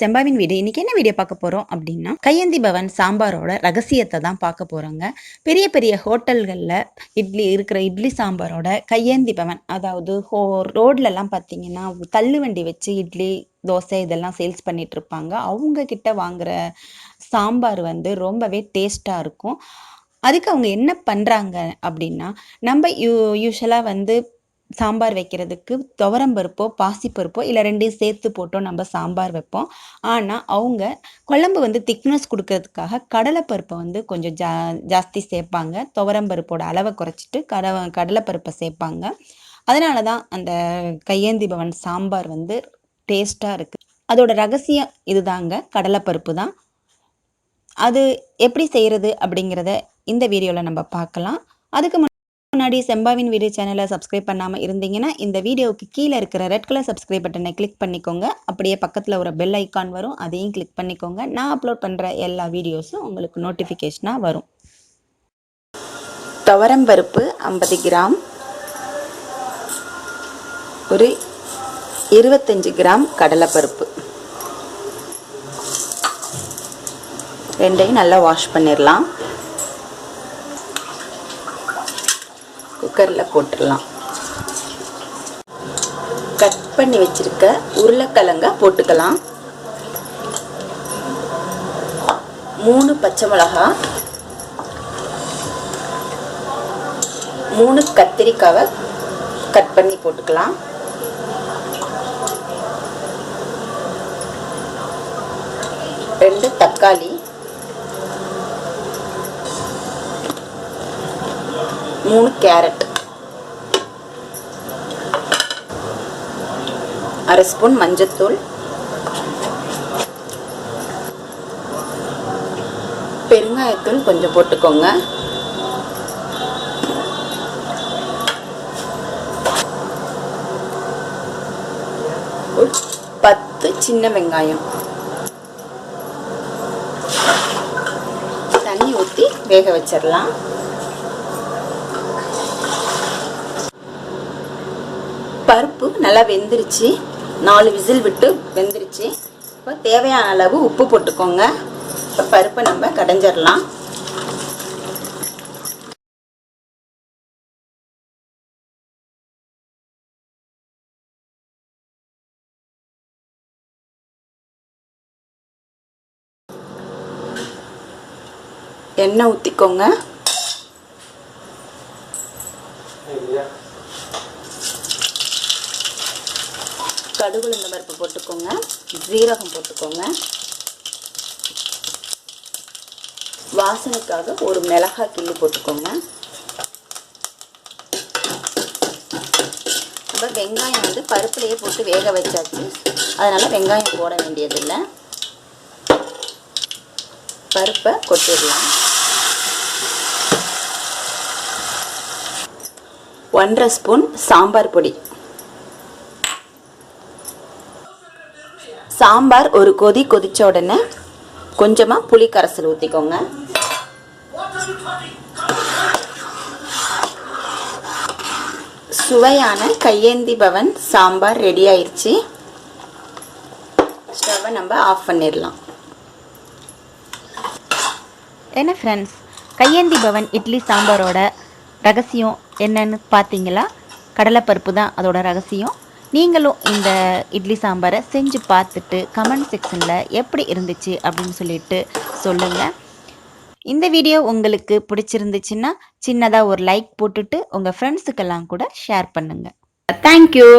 செம்பாவின் வீடு இன்னைக்கு என்ன வீடியோ பார்க்க போறோம் அப்படின்னா கையேந்தி பவன் சாம்பாரோட ரகசியத்தை தான் பார்க்க போறோங்க. பெரிய பெரிய ஹோட்டல்களில் இட்லி இருக்கிற இட்லி சாம்பாரோட கையேந்தி பவன் அதாவது ஹோ ரோட்லலாம் பார்த்தீங்கன்னா தள்ளுவண்டி வச்சு இட்லி தோசை இதெல்லாம் சேல்ஸ் பண்ணிட்டு இருப்பாங்க. அவங்க கிட்ட வாங்குற சாம்பார் வந்து ரொம்பவே டேஸ்ட்டாக இருக்கும். அதுக்கு அவங்க என்ன பண்ணுறாங்க அப்படின்னா நம்ம யூ யூஸ்வலாக வந்து சாம்பார் வைக்கிறதுக்கு துவரம்பருப்போ பாசிப்பருப்போ இல்லை ரெண்டையும் சேர்த்து போட்டோ நம்ம சாம்பார் வைப்போம். ஆனால் அவங்க குழம்பு வந்து திக்னஸ் கொடுக்கறதுக்காக கடலைப்பருப்பை வந்து கொஞ்சம் ஜா ஜாஸ்தி சேர்ப்பாங்க. துவரம்பருப்போட அளவை குறைச்சிட்டு கட கடலைப்பருப்பை சேர்ப்பாங்க. அதனால தான் அந்த கையேந்தி பவன் சாம்பார் வந்து டேஸ்ட்டாக இருக்குது அதோட ரகசியம் இதுதாங்க. கடலைப்பருப்பு தான். அது எப்படி செய்கிறது அப்படிங்கிறத இந்த வீடியோவில் நம்ம பார்க்கலாம். அதுக்கு முன்னாடி செம்பாவின் வீடியோ சேனலை சப்ஸ்கிரைப் பண்ணாமல் இருந்தீங்கன்னா இந்த வீடியோவுக்கு கீழே இருக்கிற ரெட் கலர் சப்ஸ்கிரைப் பட்டனை கிளிக் பண்ணிக்கோங்க. அப்படியே பக்கத்தில் ஒரு பெல் ஐக்கான் வரும். அதையும் கிளிக் பண்ணிக்கோங்க. நான் அப்லோட் பண்ணுற எல்லா வீடியோஸும் உங்களுக்கு நோட்டிஃபிகேஷனாக வரும். துவரம் பருப்பு ஐம்பது கிராம். ஒரு இருபத்தஞ்சி கிராம் கடலைப்பருப்பு. ரெண்டையும் நல்லா வாஷ் பண்ணிடலாம் குக்கரில் போட்டுடலாம். கட் பண்ணி வச்சிருக்க உருளைக்கிழங்க போட்டுக்கலாம். மூணு பச்சை மிளகா மூணு கத்திரிக்காவை கட் பண்ணி போட்டுக்கலாம். ரெண்டு தக்காளி மூணு கேரட். அரை ஸ்பூன் மஞ்சத்தூள் பெருங்காயத்தூள் கொஞ்சம் போட்டுக்கோங்க. பத்து சின்ன வெங்காயம். தண்ணி ஊற்றி வேக வச்சிடலாம். பருப்பு நல்லா வெந்துருச்சு. நாலு விசில் விட்டு வெந்துருச்சு. இப்போ தேவையான அளவு உப்பு போட்டுக்கோங்க. இப்போ பருப்பை நம்ம கடைஞ்சிடலாம். எண்ணெய் ஊற்றிக்கோங்க கடுகுளுந்த பருப்பு போட்டுக்கோங்க. ஜீரகம் போட்டுக்கோங்க. வாசனைக்காக ஒரு மிளகாய் கிள்ளி போட்டுக்கோங்க. நம்ம வெங்காயம் வந்து பருப்புலேயே போட்டு வேக வச்சாச்சு. அதனால் வெங்காயம் போட வேண்டியதில்லை. பருப்பை கொட்டிடலாம். ஒன்றரை ஸ்பூன் சாம்பார் பொடி. சாம்பார் ஒரு கொதி கொதித்த உடனே கொஞ்சமாக புளி கரைசல் ஊற்றிக்கோங்க சுவையான கையேந்தி பவன் சாம்பார் ரெடி ஆயிடுச்சு ஸ்டவ்வை நம்ம ஆஃப் பண்ணிடலாம் என்ன ஃப்ரெண்ட்ஸ் கையேந்தி பவன் இட்லி சாம்பாரோட ரகசியம் என்னன்னு பார்த்தீங்களா கடலைப்பருப்பு தான் அதோட ரகசியம். நீங்களும் இந்த இட்லி சாம்பாரை செஞ்சு பார்த்துட்டு கமெண்ட் செக்ஷனில் எப்படி இருந்துச்சு அப்படின்னு சொல்லிட்டு சொல்லுங்கள் இந்த வீடியோ உங்களுக்கு பிடிச்சிருந்துச்சுன்னா சின்னதாக ஒரு லைக் போட்டுட்டு உங்கள் ஃப்ரெண்ட்ஸுக்கெல்லாம் கூட ஷேர் பண்ணுங்கள் தேங்க்யூ